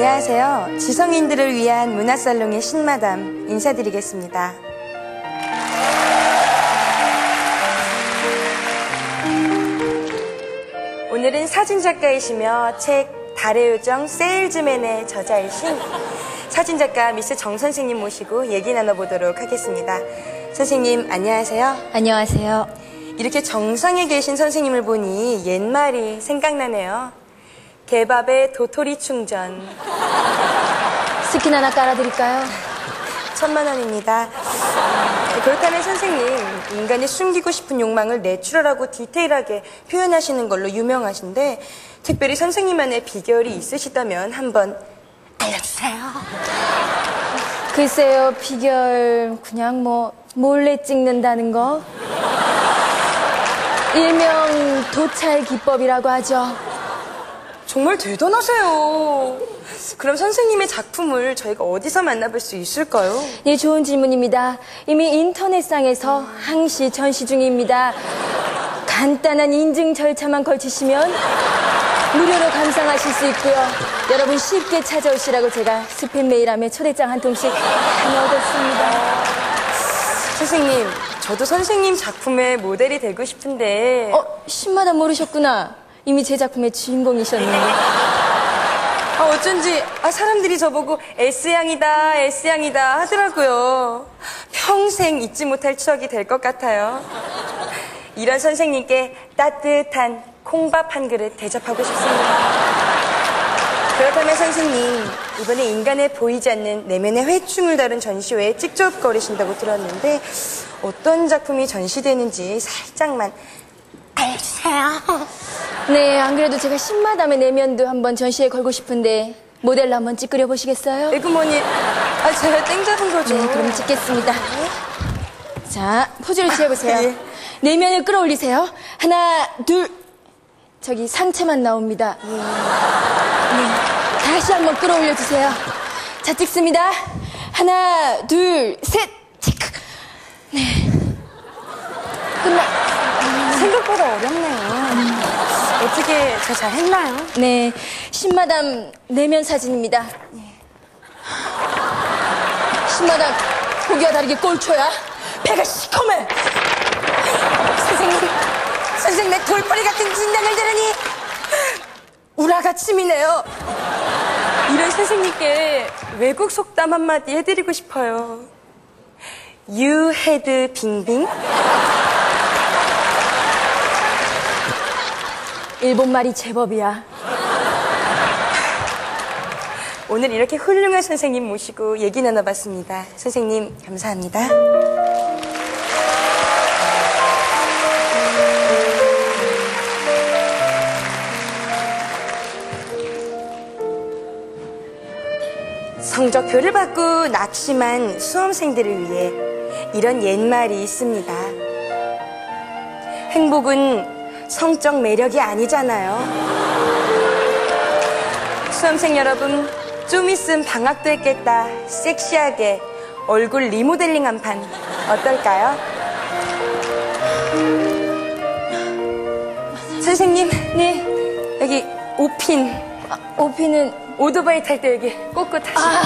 안녕하세요. 지성인들을 위한 문화살롱의 신마담 인사드리겠습니다. 오늘은 사진작가이시며 책 달의 요정 세일즈맨의 저자이신 사진작가 미스 정 선생님 모시고 얘기 나눠보도록 하겠습니다. 선생님, 안녕하세요. 안녕하세요. 이렇게 정상에 계신 선생님을 보니 옛말이 생각나네요. 개밥에 도토리 충전. 스킨 하나 깔아드릴까요? 천만 원입니다. 그렇다면 선생님, 인간이 숨기고 싶은 욕망을 내추럴하고 디테일하게 표현하시는 걸로 유명하신데, 특별히 선생님만의 비결이 있으시다면 한번 알려주세요. 글쎄요, 비결, 그냥 뭐, 몰래 찍는다는 거. 일명 도찰 기법이라고 하죠. 정말 대단하세요. 그럼 선생님의 작품을 저희가 어디서 만나볼 수 있을까요? 예, 좋은 질문입니다. 이미 인터넷상에서 항시 전시 중입니다. 간단한 인증 절차만 걸치시면 무료로 감상하실 수 있고요. 여러분 쉽게 찾아오시라고 제가 스팸 메일함에 초대장 한 통씩 다녀오겠습니다. 선생님, 저도 선생님 작품의 모델이 되고 싶은데. 어, 신마다 모르셨구나. 이미 제 작품의 주인공이셨는데. 아, 어쩐지, 아, 사람들이 저보고 S양이다, S양이다 하더라고요. 평생 잊지 못할 추억이 될 것 같아요. 이런 선생님께 따뜻한 콩밥 한 그릇 대접하고 싶습니다. 그렇다면 선생님, 이번에 인간에 보이지 않는 내면의 회충을 다룬 전시회에 직접 거리신다고 들었는데, 어떤 작품이 전시되는지 살짝만 알려주세요. 네, 안 그래도 제가 신마담의 내면도 한번 전시에 걸고 싶은데 모델로 한번 찌끄려 보시겠어요? 에그머니, 아, 제가 땡 잡은 거죠. 네, 그럼 찍겠습니다. 자, 포즈를 취해보세요. 예. 내면을 끌어올리세요. 하나, 둘. 저기 상체만 나옵니다. 네, 다시 한번 끌어올려주세요. 자, 찍습니다. 하나, 둘, 셋. 체크. 네. 끝나. 생각보다 어렵네요. 어떻게 저 잘 했나요? 네, 신마담 내면 사진입니다. 신마담 보기와 다르게 꼴초야. 배가 시커매. 선생님, 선생님 내 돌팔이 같은 진단을 들으니 우라가 침이네요. 이런 선생님께 외국 속담 한마디 해드리고 싶어요. You had 빙빙? 일본 말이 제법이야. 오늘 이렇게 훌륭한 선생님 모시고 얘기 나눠봤습니다. 선생님, 감사합니다. 성적표를 받고 낙심한 수험생들을 위해 이런 옛말이 있습니다. 행복은 성적 매력이 아니잖아요. 수험생 여러분, 좀 있으면 방학도 했겠다. 섹시하게 얼굴 리모델링 한 판 어떨까요? 선생님, 네 여기 오핀 오피는 오토바이 탈 때 여기 꼿꼿하시. 아,